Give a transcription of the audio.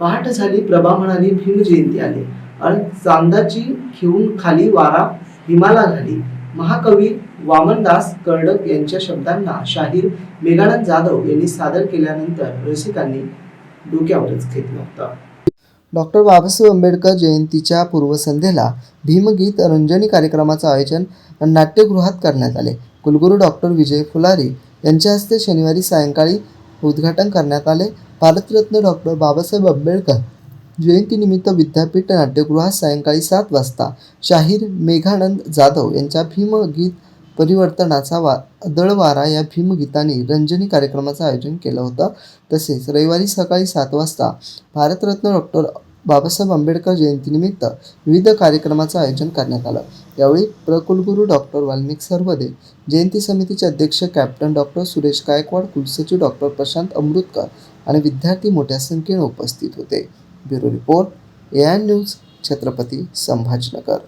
पहाट झाली प्रभा म्हणाली भीम जयंती आली. आणि चांदाची घेऊन खाली वारा हिमाला घाली. महाकवी वामनदास कर्डक यांच्या शब्दांना शाहीर मेघानंद जाधव यांनी सादर केल्यानंतर रसिकांनी डोक्यावरच घेतलं होतं. डॉक्टर बाबासाहेब आंबेडकर जयंतीच्या पूर्वसंध्येला भीमगीत रंजनी कार्यक्रमाचं आयोजन नाट्यगृहात करण्यात आले. कुलगुरू डॉक्टर विजय फुलारी यांच्या हस्ते शनिवारी सायंकाळी उद्घाटन करण्यात आले. भारतरत्न डॉक्टर बाबासाहेब आंबेडकर जयंतीनिमित्त विद्यापीठ नाट्यगृहात सायंकाळी सात वाजता. शाहीर मेघानंद जाधव यांच्या भीमगीत परिवर्तनाचा वा दळवारा या भीमगीताने रंजनी कार्यक्रमाचं आयोजन केलं होतं. तसेच रविवारी सकाळी सात वाजता भारतरत्न डॉक्टर बाबासाहेब आंबेडकर जयंतीनिमित्त विविध कार्यक्रमाचं आयोजन करण्यात आलं. यावेळी प्रकुलगुरू डॉक्टर वाल्मिक सरवदे जयंती समितीचे अध्यक्ष कॅप्टन डॉक्टर सुरेश गायकवाड कुलसचिव डॉक्टर प्रशांत अमृतकर आणि विद्यार्थी मोठ्या संख्येने उपस्थित होते. Bureau report A I news Chhatrapati Sambhajinagar.